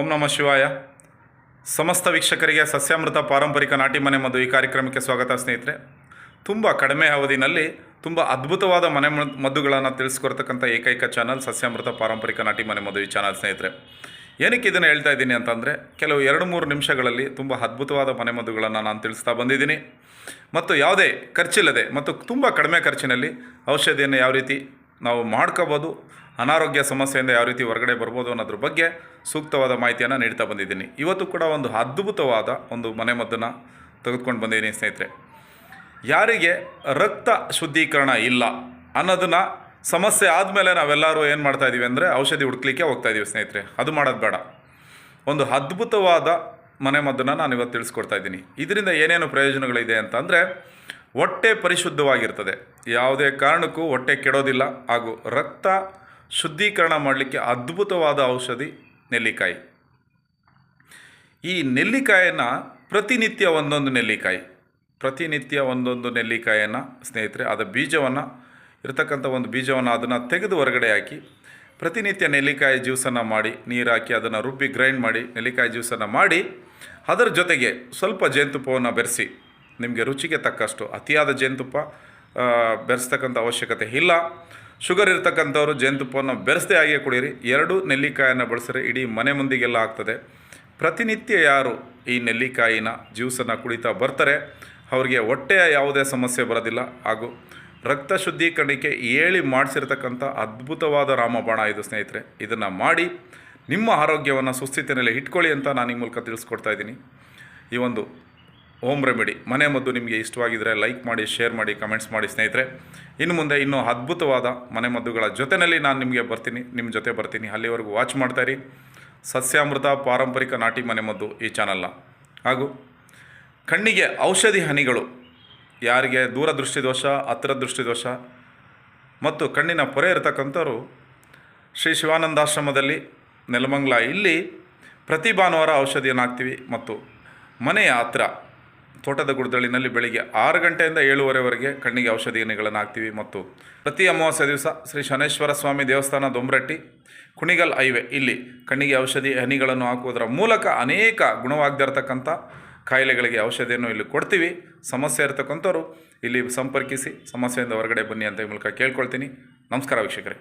ಓಂ ನಮಃ ಶಿವಾಯ. ಸಮಸ್ತ ವೀಕ್ಷಕರಿಗೆ ಸಸ್ಯಾಮೃತ ಪಾರಂಪರಿಕ ನಾಟಿ ಮನೆ ಮದ್ದು ಈ ಕಾರ್ಯಕ್ರಮಕ್ಕೆ ಸ್ವಾಗತ ಸ್ನೇಹಿತರೆ. ತುಂಬ ಕಡಿಮೆ ಅವಧಿನಲ್ಲಿ ತುಂಬ ಅದ್ಭುತವಾದ ಮನೆ ಮದ್ದುಗಳನ್ನು ತಿಳಿಸ್ಕೊಡ್ತಕ್ಕಂಥ ಏಕೈಕ ಚಾನಲ್ ಸಸ್ಯಾಮೃತ ಪಾರಂಪರಿಕ ನಾಟಿ ಮನೆ ಮದ್ದು ಈ ಚಾನಲ್ ಸ್ನೇಹಿತರೆ. ಏನಕ್ಕೆ ಇದನ್ನು ಹೇಳ್ತಾ ಇದ್ದೀನಿ ಅಂತಂದರೆ, ಕೆಲವು ಎರಡು ಮೂರು ನಿಮಿಷಗಳಲ್ಲಿ ತುಂಬ ಅದ್ಭುತವಾದ ಮನೆ ಮದ್ದುಗಳನ್ನು ನಾನು ತಿಳಿಸ್ತಾ ಬಂದಿದ್ದೀನಿ. ಮತ್ತು ಯಾವುದೇ ಖರ್ಚಿಲ್ಲದೆ ಮತ್ತು ತುಂಬ ಕಡಿಮೆ ಖರ್ಚಿನಲ್ಲಿ ಔಷಧಿಯನ್ನು ಯಾವ ರೀತಿ ನಾವು ಮಾಡ್ಕೋಬೋದು. ಅನಾರೋಗ್ಯ ಸಮಸ್ಯೆಯಿಂದ ಯಾವ ರೀತಿ ಹೊರಗಡೆ ಬರ್ಬೋದು ಅನ್ನೋದ್ರ ಬಗ್ಗೆ ಸೂಕ್ತವಾದ ಮಾಹಿತಿಯನ್ನು ನೀಡ್ತಾ ಬಂದಿದ್ದೀನಿ. ಇವತ್ತು ಕೂಡ ಒಂದು ಅದ್ಭುತವಾದ ಒಂದು ಮನೆಮದ್ದನ್ನು ತೆಗೆದುಕೊಂಡು ಬಂದಿದ್ದೀನಿ ಸ್ನೇಹಿತರೆ. ಯಾರಿಗೆ ರಕ್ತ ಶುದ್ಧೀಕರಣ ಇಲ್ಲ ಅನ್ನೋದನ್ನು ಸಮಸ್ಯೆ ಆದಮೇಲೆ ನಾವೆಲ್ಲರೂ ಏನು ಮಾಡ್ತಾ ಇದ್ದೀವಿ ಅಂದರೆ ಔಷಧಿ ಹುಡುಕ್ಲಿಕ್ಕೆ ಹೋಗ್ತಾ ಇದ್ದೀವಿ ಸ್ನೇಹಿತರೆ. ಅದು ಮಾಡೋದು ಬೇಡ. ಒಂದು ಅದ್ಭುತವಾದ ಮನೆಮದ್ದನ್ನು ನಾನು ಇವತ್ತು ತಿಳಿಸ್ಕೊಡ್ತಾ ಇದ್ದೀನಿ. ಇದರಿಂದ ಏನೇನು ಪ್ರಯೋಜನಗಳಿದೆ ಅಂತಂದರೆ ಹೊಟ್ಟೆ ಪರಿಶುದ್ಧವಾಗಿರ್ತದೆ. ಯಾವುದೇ ಕಾರಣಕ್ಕೂ ಹೊಟ್ಟೆ ಕೆಡೋದಿಲ್ಲ ಹಾಗೂ ರಕ್ತ ಶುದ್ಧೀಕರಣ ಮಾಡಲಿಕ್ಕೆ ಅದ್ಭುತವಾದ ಔಷಧಿ ನೆಲ್ಲಿಕಾಯಿ. ಈ ನೆಲ್ಲಿಕಾಯನ್ನು ಪ್ರತಿನಿತ್ಯ ಒಂದೊಂದು ನೆಲ್ಲಿಕಾಯಿ, ಪ್ರತಿನಿತ್ಯ ಒಂದೊಂದು ನೆಲ್ಲಿಕಾಯನ್ನು ಸ್ನೇಹಿತರೆ ಅದರ ಬೀಜವನ್ನು, ಇರತಕ್ಕಂಥ ಒಂದು ಬೀಜವನ್ನು ಅದನ್ನು ತೆಗೆದು ಹೊರಗಡೆ ಹಾಕಿ, ಪ್ರತಿನಿತ್ಯ ನೆಲ್ಲಿಕಾಯಿ ಜ್ಯೂಸನ್ನು ಮಾಡಿ, ನೀರು ಹಾಕಿ ಅದನ್ನು ರುಬ್ಬಿ ಗ್ರೈಂಡ್ ಮಾಡಿ, ನೆಲ್ಲಿಕಾಯಿ ಜ್ಯೂಸನ್ನು ಮಾಡಿ, ಅದರ ಜೊತೆಗೆ ಸ್ವಲ್ಪ ಜೇನುತುಪ್ಪವನ್ನು ಬೆರೆಸಿ, ನಿಮಗೆ ರುಚಿಗೆ ತಕ್ಕಷ್ಟು ಅತಿಯಾದ ಜೇನುತುಪ್ಪ ಬೆರೆಸ್ತಕ್ಕಂಥ ಅವಶ್ಯಕತೆ ಇಲ್ಲ. ಶುಗರ್ ಇರ್ತಕ್ಕಂಥವ್ರು ಜೇನುತುಪ್ಪವನ್ನು ಬೆರೆಸದೆ ಹಾಗೆ ಕುಡೀರಿ. ಎರಡು, ನೆಲ್ಲಿಕಾಯನ್ನು ಬಳಸಿದ್ರೆ ಇಡೀ ಮನೆ ಮುಂದಿಗೆಲ್ಲ ಆಗ್ತದೆ. ಪ್ರತಿನಿತ್ಯ ಯಾರು ಈ ನೆಲ್ಲಿಕಾಯಿನ ಜ್ಯೂಸನ್ನು ಕುಡಿತಾ ಬರ್ತಾರೆ, ಅವರಿಗೆ ಹೊಟ್ಟೆಯ ಯಾವುದೇ ಸಮಸ್ಯೆ ಬರೋದಿಲ್ಲ. ಹಾಗೂ ರಕ್ತ ಶುದ್ಧೀಕರಣಕ್ಕೆ ಏಳಿ ಮಾಡಿಸಿರ್ತಕ್ಕಂಥ ಅದ್ಭುತವಾದ ರಾಮಬಾಣ ಇದು, ಸ್ನೇಹಿತರೆ. ಇದನ್ನು ಮಾಡಿ ನಿಮ್ಮ ಆರೋಗ್ಯವನ್ನು ಸುಸ್ಥಿತಿನಲ್ಲಿ ಇಟ್ಕೊಳ್ಳಿ ಅಂತ ನಾನು ಈ ಮೂಲಕ ತಿಳಿಸ್ಕೊಡ್ತಾ ಇದ್ದೀನಿ. ಈ ಒಂದು ಹೋಮ್ ರೆಮಿಡಿ. ಮನೆ ಮದ್ದು ನಿಮಗೆ ಇಷ್ಟವಾಗಿದ್ದರೆ ಲೈಕ್ ಮಾಡಿ, ಶೇರ್ ಮಾಡಿ, ಕಮೆಂಟ್ಸ್ ಮಾಡಿ ಸ್ನೇಹಿತರೆ. ಇನ್ನು ಮುಂದೆ ಇನ್ನೂ ಅದ್ಭುತವಾದ ಮನೆ ಮದ್ದುಗಳ ಜೊತೆಯಲ್ಲಿ ನಾನು ನಿಮಗೆ ಬರ್ತೀನಿ ನಿಮ್ಮ ಜೊತೆ ಬರ್ತೀನಿ. ಅಲ್ಲಿವರೆಗೂ ವಾಚ್ ಮಾಡ್ತಾಯಿರಿ ಸಸ್ಯಾಮೃತ ಪಾರಂಪರಿಕ ನಾಟಿ ಮನೆ ಮದ್ದು ಈ ಚಾನಲ್ನ ಹಾಗೂ ಕಣ್ಣಿಗೆ ಔಷಧಿ ಹನಿಗಳು, ಯಾರಿಗೆ ದೂರದೃಷ್ಟಿ ದೋಷ ಹತ್ತಿರ ದೃಷ್ಟಿ ದೋಷ ಮತ್ತು ಕಣ್ಣಿನ ಪೊರೆ ಇರತಕ್ಕಂಥವ್ರು ಶ್ರೀ ಶಿವಾನಂದಾಶ್ರಮದಲ್ಲಿ ನೆಲಮಂಗ್ಲ ಇಲ್ಲಿ ಪ್ರತಿ ಭಾನುವಾರ ಔಷಧಿಯನ್ನು ಹಾಕ್ತೀವಿ ಮತ್ತು ಮನೆಯ ಹತ್ರ ತೋಟದ ಗುಡ್ದಳ್ಳಿನಲ್ಲಿ ಬೆಳಿಗ್ಗೆ ಆರು ಗಂಟೆಯಿಂದ ಏಳುವರೆವರೆಗೆ ಕಣ್ಣಿಗೆ ಔಷಧಿ ಎಣ್ಣೆಗಳನ್ನು ಹಾಕ್ತೀವಿ ಮತ್ತು ಪ್ರತಿ ಅಮಾವಾಸ್ಯ ದಿವಸ ಶ್ರೀ ಶನೇಶ್ವರ ಸ್ವಾಮಿ ದೇವಸ್ಥಾನ ದೊಂಬ್ರಟ್ಟಿ, ಕುಣಿಗಲ್ ಐವೆ ಇಲ್ಲಿ ಕಣ್ಣಿಗೆ ಔಷಧಿ ಹನಿಗಳನ್ನು ಹಾಕುವುದರ ಮೂಲಕ ಅನೇಕ ಗುಣವಾಗದೇ ಇರತಕ್ಕಂಥ ಕಾಯಿಲೆಗಳಿಗೆ ಔಷಧಿಯನ್ನು ಇಲ್ಲಿ ಕೊಡ್ತೀವಿ. ಸಮಸ್ಯೆ ಇರತಕ್ಕಂಥವ್ರು ಇಲ್ಲಿ ಸಂಪರ್ಕಿಸಿ, ಸಮಸ್ಯೆಯಿಂದ ಹೊರಗಡೆ ಬನ್ನಿ ಅಂತ ಮೂಲಕ ಕೇಳ್ಕೊಳ್ತೀನಿ. ನಮಸ್ಕಾರ ವೀಕ್ಷಕರೇ.